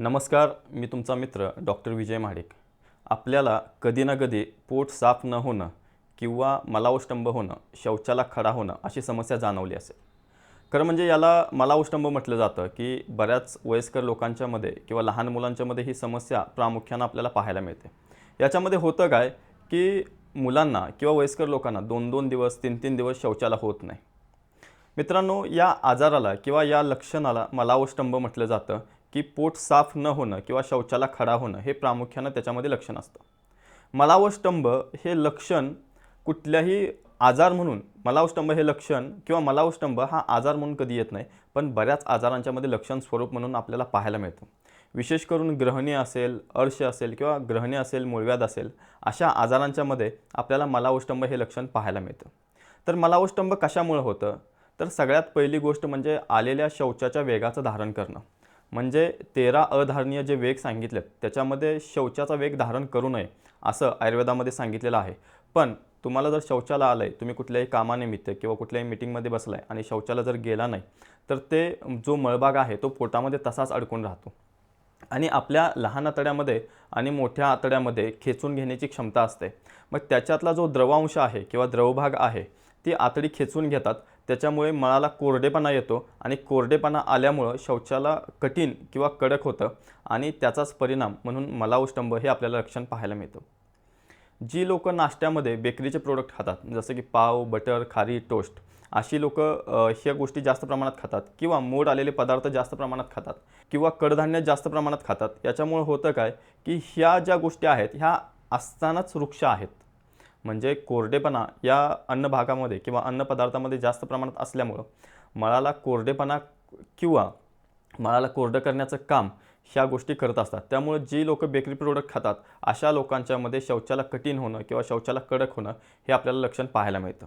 नमस्कार मी तुमचा मित्र डॉक्टर विजय महाडिक. आपल्याला कधी ना कधी पोट साफ न होणं किंवा मलावष्टंभ होणं शौचाला खडा होणं अशी समस्या जाणवली असेल. खरं म्हणजे याला मलावष्टंभ म्हटलं जातं की बऱ्याच वयस्कर लोकांच्यामध्ये किंवा लहान मुलांच्यामध्ये ही समस्या प्रामुख्यानं आपल्याला पाहायला मिळते. याच्यामध्ये होतं काय की मुलांना किंवा वयस्कर लोकांना दोन दोन दिवस तीन तीन दिवस शौचाला होत नाही. मित्रांनो या आजाराला किंवा या लक्षणाला मलावष्टंभ म्हटलं जातं की पोट साफ न होणं किंवा शौचाला खडा होणं हे प्रामुख्यानं त्याच्यामध्ये लक्षण असतं. मलावष्टंभ हे लक्षण कुठल्याही आजार म्हणून मलावष्टंभ हे लक्षण किंवा मलावष्टंभ हा आजार म्हणून कधी येत नाही पण बऱ्याच आजारांच्यामध्ये लक्षण स्वरूप म्हणून आपल्याला पाहायला मिळतं. विशेष करून ग्रहणी असेल अर्श असेल किंवा ग्रहणी असेल मूळव्याध असेल अशा आजारांच्यामध्ये आपल्याला मलावष्टंभ हे लक्षण पाहायला मिळतं. तर मलावष्टंभ कशामुळं होतं? तर सगळ्यात पहिली गोष्ट म्हणजे आलेल्या शौचाच्या वेगाचं धारण करणं. म्हणजे तेरा अधारणीय जे वेग सांगितलेत त्याच्यामध्ये शौचाचा वेग धारण करू नये असं आयुर्वेदामध्ये सांगितलेलं आहे. पण तुम्हाला जर शौचाला आलं आहे तुम्ही कुठल्याही कामानिमित्त किंवा कुठल्याही मिटिंगमध्ये बसला आहे आणि शौचाला जर गेला नाही तर ते जो मळबाग आहे तो पोटामध्ये तसाच अडकून राहतो. आणि आपल्या लहान आतड्यामध्ये आणि मोठ्या आतड्यामध्ये खेचून घेण्याची क्षमता असते. मग त्याच्यातला जो द्रवांश आहे किंवा द्रवभाग आहे ती आतडी खेचून घेतात. त्याच्यामुळे मळाला कोरडेपणा येतो आणि कोरडेपणा आल्यामुळं शौचाला कठीण किंवा कडक होतं आणि त्याचाच परिणाम म्हणून मलाउष्टंभ हे आपल्याला लक्षण पाहायला मिळतं. जी लोक नाश्त्यामध्ये बेकरीचे प्रोडक्ट खातात जसं की पाव बटर खारी टोस्ट अशी लोक ह्या गोष्टी जास्त प्रमाणात खातात किंवा मोड आलेले पदार्थ जास्त प्रमाणात खातात किंवा कडधान्य जास्त प्रमाणात खातात याच्यामुळं होतं काय की ह्या ज्या गोष्टी आहेत ह्या असतानाच वृक्ष आहेत. म्हणजे कोरडेपणा या अन्नभागामध्ये किंवा अन्नपदार्थामध्ये जास्त प्रमाणात असल्यामुळं मळाला कोरडेपणा किंवा मळाला कोरडं करण्याचं काम ह्या गोष्टी करत असतात. त्यामुळे जी लोक बेकरी प्रोडक्ट खातात अशा लोकांच्यामध्ये शौचाला कठीण होणं किंवा शौचाला कडक होणं हे आपल्याला लक्षण पाहायला मिळतं.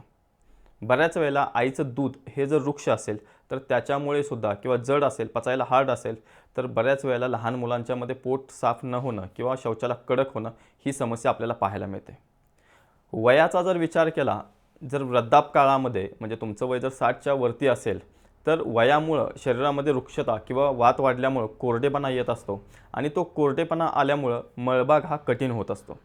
बऱ्याच वेळेला आईचं दूध हे जर वृक्ष असेल तर त्याच्यामुळे सुद्धा किंवा जड असेल पचायला हार्ड असेल तर बऱ्याच वेळेला लहान मुलांच्यामध्ये पोट साफ न होणं किंवा शौचाला कडक होणं ही समस्या आपल्याला पाहायला मिळते. वयाचा जर विचार केला जर वृद्धापकाळामध्ये म्हणजे तुमचं वय जर साठच्या वरती असेल तर वयामुळं शरीरामध्ये वृक्षता किंवा वात वाढल्यामुळं कोरडेपणा येत असतो आणि तो कोरडेपणा आल्यामुळं मळबाग हा कठीण होत असतो.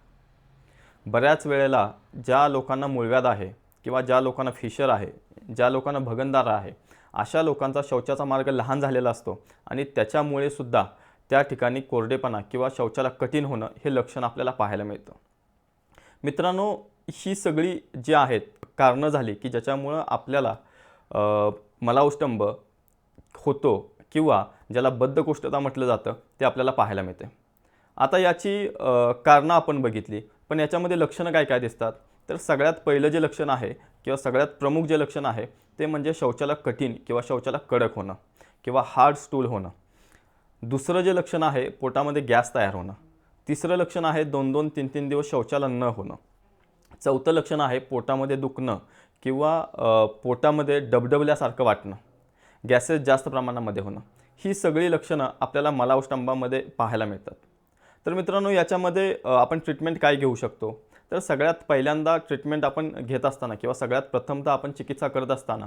बऱ्याच वेळेला ज्या लोकांना मुळव्याध आहे किंवा ज्या लोकांना फिशर आहे ज्या लोकांना भगंदारा आहे अशा लोकांचा शौचाचा मार्ग लहान झालेला असतो आणि त्याच्यामुळे सुद्धा त्या ठिकाणी कोरडेपणा किंवा शौचाला कठीण होणं हे लक्षण आपल्याला पाहायला मिळतं. मित्रांनो ही सगळी जी आहेत कारणं झाली की ज्याच्यामुळं आपल्याला अ, होतो किंवा ज्याला बद्धकोष्ठता म्हटलं जातं ते आपल्याला पाहायला मिळते. आता याची कारणं आपण बघितली पण याच्यामध्ये लक्षणं काय काय दिसतात? तर सगळ्यात पहिलं जे लक्षण आहे किंवा सगळ्यात प्रमुख जे लक्षण आहे ते म्हणजे शौचाला कठीण किंवा शौचाला कडक होणं किंवा हार्ड स्टूल होणं. दुसरं जे लक्षण आहे पोटामध्ये गॅस तयार होणं. तिसरं लक्षण आहे दोन दोन तीन तीन दिवस शौचाला न होणं. चौथं लक्षण आहे पोटामध्ये दुखणं किंवा पोटामध्ये डबडबल्यासारखं वाटणं गॅसेस जास्त प्रमाणामध्ये होणं ही सगळी लक्षणं आपल्याला मलावष्टंभामध्ये पाहायला मिळतात. तर मित्रांनो याच्यामध्ये आपण ट्रीटमेंट काय घेऊ शकतो? तर सगळ्यात पहिल्यांदा ट्रीटमेंट आपण घेत असताना किंवा सगळ्यात प्रथमतः आपण चिकित्सा करत असताना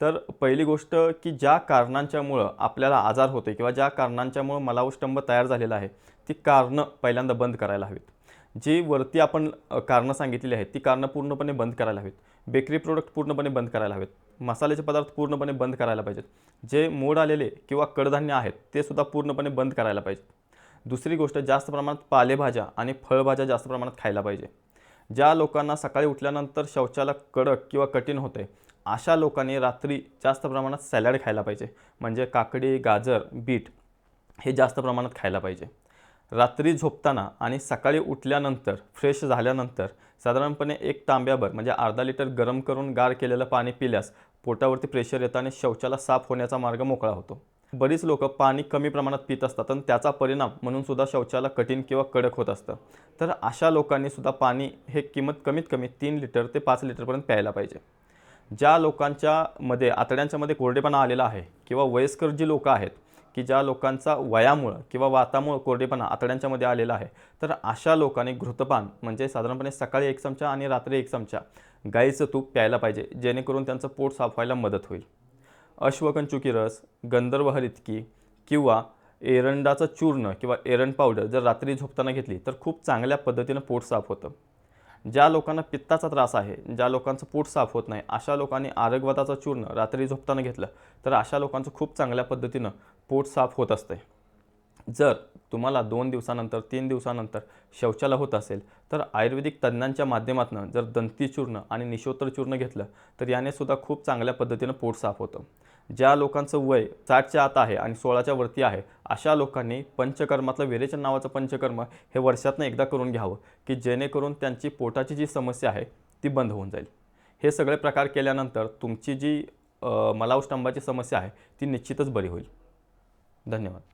तर पहिली गोष्ट की ज्या कारणांच्यामुळं आपल्याला आजार होते किंवा ज्या कारणांच्यामुळं मलावष्टंभ तयार झालेला आहे ती कारणं पहिल्यांदा बंद करायला हवीत. जी वरती आपण कारणं सांगितलेली आहेत ती कारणं पूर्णपणे बंद करायला हवीत. बेकरी प्रोडक्ट पूर्णपणे बंद करायला हवेत. मसाल्याचे पदार्थ पूर्णपणे बंद करायला पाहिजेत. जे मोड आलेले किंवा कडधान्य आहेत ते सुद्धा पूर्णपणे बंद करायला पाहिजेत. दुसरी गोष्ट जास्त प्रमाणात पालेभाज्या आणि फळभाज्या जास्त प्रमाणात खायला पाहिजे. ज्या लोकांना सकाळी उठल्यानंतर शौचाला कडक किंवा कठीण होते अशा लोकांनी रात्री जास्त प्रमाणात सॅलड खायला पाहिजे. म्हणजे काकडी गाजर बीट हे जास्त प्रमाणात खायला पाहिजे. रात्री झोपताना आणि सकाळी उठल्यानंतर फ्रेश झाल्यानंतर साधारणपणे एक तांब्याभर म्हणजे अर्धा लिटर गरम करून गार केलेलं पाणी पिल्यास पोटावरती प्रेशर येतं आणि शौचाला साफ होण्याचा मार्ग मोकळा होतो. बरीच लोक पाणी कमी प्रमाणात पित असतात आणि त्याचा परिणाम म्हणून सुद्धा शौचाला कठीण किंवा कडक होत असतं. तर अशा लोकांनी सुद्धा पाणी हे किंमत कमीत कमी तीन लिटर ते पाच लिटरपर्यंत प्यायला पाहिजे. ज्या लोकांच्या मध्ये आतड्यांच्यामध्ये कोरडेपणा आलेला आहे किंवा वयस्कर जी लोकं आहेत की ज्या लोकांचा वयामुळं किंवा वातामुळं कोरडेपणा आतड्यांच्यामध्ये आलेला आहे तर अशा लोकांनी घृतपान म्हणजे साधारणपणे सकाळी एक चमचा आणि रात्री एक चमचा गाईचं तूप प्यायला पाहिजे जेणेकरून त्यांचं पोट साफ व्हायला मदत होईल. अश्वकंचुकी रस गंधर्व हरितकी किंवा एरंडाचं चूर्ण किंवा एरंड पावडर जर रात्री झोपताना घेतली तर खूप चांगल्या पद्धतीनं पोट साफ होतं. ज्या लोकांना पित्ताचा त्रास आहे ज्या लोकांचं पोट साफ होत नाही अशा लोकांनी आरगवताचं चूर्ण रात्री झोपताना घेतलं तर अशा लोकांचं खूप चांगल्या पद्धतीनं पोट साफ होत असते. जर तुम्हाला दोन दिवसानंतर तीन दिवसानंतर शौचाला होत असेल तर आयुर्वेदिक तज्ज्ञांच्या माध्यमातून जर दंती चूर्ण आणि निशोत्तर चूर्ण घेतलं तर याने सुद्धा खूप चांगल्या पद्धतीनं पोट साफ होतं. ज्या लोकांचं वय साठच्या आत आहे आणि सोळाच्या वरती आहे अशा लोकांनी पंचकर्मातलं विरेचन नावाचं पंचकर्म हे वर्षातनं एकदा करून घ्यावं की जेणेकरून त्यांची पोटाची जी समस्या आहे ती बंद होऊन जाईल. हे सगळे प्रकार केल्यानंतर तुमची जी अ, समस्या आहे ती निश्चितच बरी होईल. धन्यवाद.